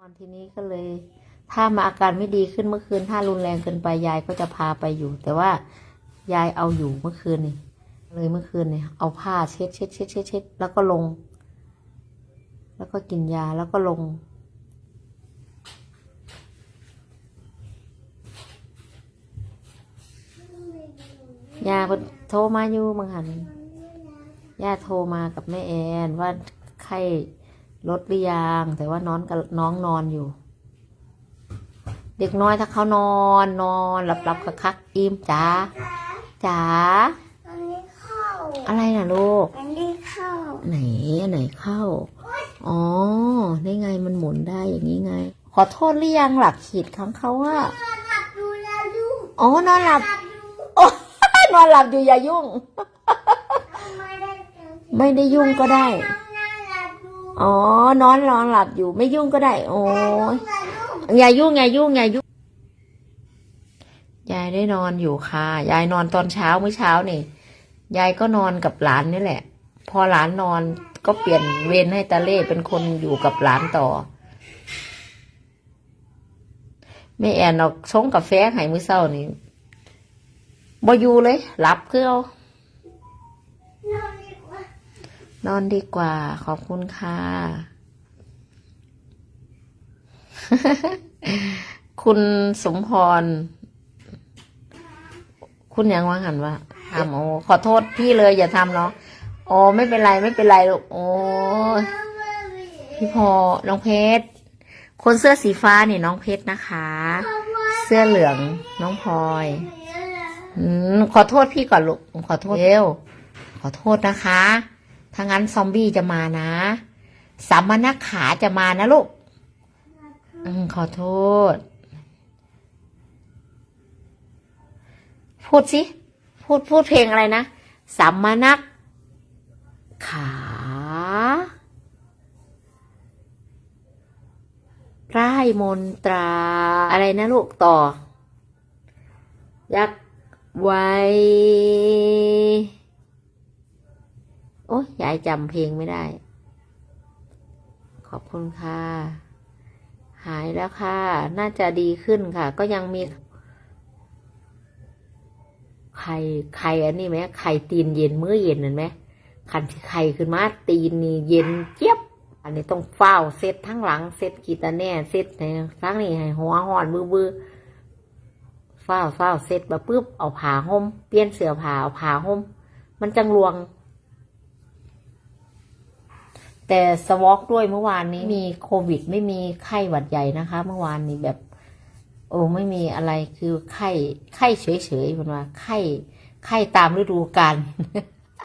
นอนทีนี้ก็เลย ถ้ามาอาการไม่ดีขึ้นเมื่อคืน ถ้ารุนแรงเกินไปยายก็จะพาไปอยู่ แต่ว่ายายเอาอยู่เมื่อคืนนี่เลยเมื่อคืนเนี่ยเอาผ้าเช็ดเช็ดเช็ดเช็ดเช็ดแล้วก็ลง แล้วก็กินยาแล้วก็ลง ยาโทรมาอยู่บางหันย่าโทรมากับแม่แอนว่าไข้ ลดหรือยังแต่ว่าน้องกับน้องนอนอยู่ เด็กน้อยถ้าเขานอนนอนหลับหลับคักคักๆอิ่มจ๋าจ๋าอันนี้เข้าอะไรน่ะลูกอันนี้เข้า ไหนอันไหนเข้าอ๋อได้ไงมันหมุนได้อย่างนี้ไง ขอโทษหรือยังหลักขีดของเขาว่าหลับดูแลลูกอ๋อนอนหลับหลับดูโอ้นอนหลับอยู่อย่ายุ่ง ไม่ได้เจอไม่ได้ยุ่งก็ได้น้ องน่าหลับดูอ๋อ นอนนอนหลับอยู่ ไม่ยุ่งก็ได้ โอ้ยหลับลูกอย่ายุ่งอย่ายุ่งอย่ายุ่งยายได้นอนอยู่ค่ะ ยายนอนตอนเช้าเมื่อเช้านี่ ยายก็นอนกับหลานนี่แหละ พอหลานนอนก็เปลี่ยนเวรให้ตาเล่เป็นคนอยู่กับหลานต่อแม่แอนเอาชงกาแฟให้มื้อเช้านี่บ่อยู่เลยหลับคือเอา นอนดีกว่าน นอนดีกว่า ขอบคุณค่ะ คุณสมพร คุณยังว่าหันว่าทำโอ้ขอโทษพี่เลยอย่าทำเนาะโอ้ไม่เป็นไรไม่เป็นไรลูกโอ้พี่พอน้องเพชร คนเสื้อสีฟ้านี่น้องเพชรนะคะ เสื้อเหลืองน้องพลอยอืมขอโทษพี่ก่อนลูกขอโทษเร็วขอโทษนะคะ ถ้างั้นซอมบี้จะมานะสามนักขาจะมานะลูกอืมขอโทษ พูดสิพูดพูดเพลงอะไรนะสามนักขาไร่มนตราอะไรนะลูกต่อ ยักษ์ไว้ โอ้ยยายจำเพลงไม่ได้ ขอบคุณค่ะ หายแล้วค่ะ น่าจะดีขึ้นค่ะ ก็ยังมีไข่ไข่อันนี้ไหมไข่ตีนเย็นมื้อเย็นเห็นไหมคันที่ไข่ขึ้นมาตีนนี่เย็นเจี๊ยบ อันนี้ต้องเฝ้าเซตทั้งหลังเซตกีตาแน่เซตในทั้งนี้ให้หัวหอนบือบือเฝ้าเฝ้าเซตมาปุ๊บเอาผ้าห่มเปลี่ยนเสื้อผ้าเอาผ้าห่มมันจังลวง แต่สวอกด้วยเมื่อวานนี้มีโควิด ไม่มีไข้หวัดใหญ่นะคะ เมื่อวานนี้แบบ โอ้ไม่มีอะไรคือไข้ไข้เฉยๆมันว่าไข้ไข้ตามฤดูกาล